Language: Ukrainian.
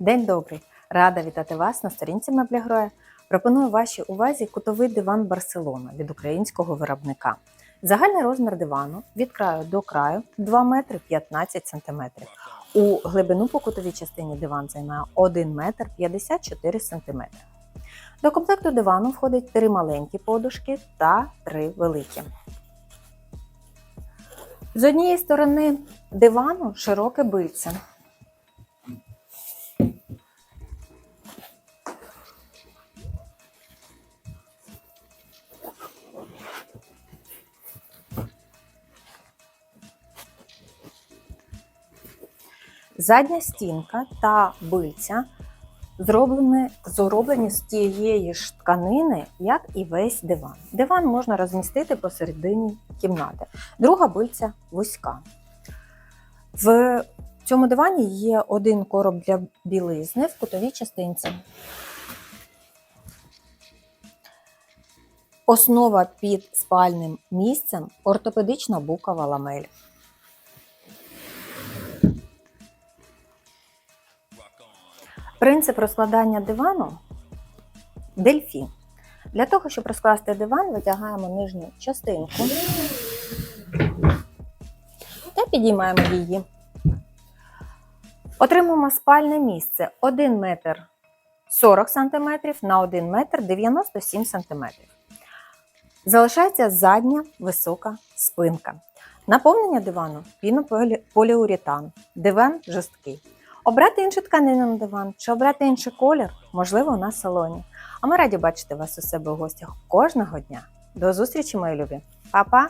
День добрий! Рада вітати вас на сторінці Мебля Гроя. Пропоную вашій увазі кутовий диван Барселона від українського виробника. Загальний розмір дивану від краю до краю 2 метри 15 сантиметрів. У глибину по кутовій частині диван займає 1 метр 54 сантиметри. До комплекту дивану входить три маленькі подушки та три великі. З однієї сторони дивану широке бильце. Задня стінка та бильця зроблені, зроблені з тієї ж тканини, як і весь диван. Диван можна розмістити посередині кімнати. Друга бильця вузька. В цьому дивані є один короб для білизни в кутовій частинці. Основа під спальним місцем ортопедична букова ламель. Принцип розкладання дивану дельфін. Для того, щоб розкласти диван, витягаємо нижню частинку та підіймаємо її. Отримуємо спальне місце 1 метр 40 см на 1 метр 97 см. Залишається задня висока спинка. Наповнення дивану пінополіуретан. Диван жорсткий. Обрати іншу тканину на диван чи обрати інший колір, можливо, у нас салоні. А ми раді бачити вас у себе у гостях кожного дня. До зустрічі, мої любі! Па-па!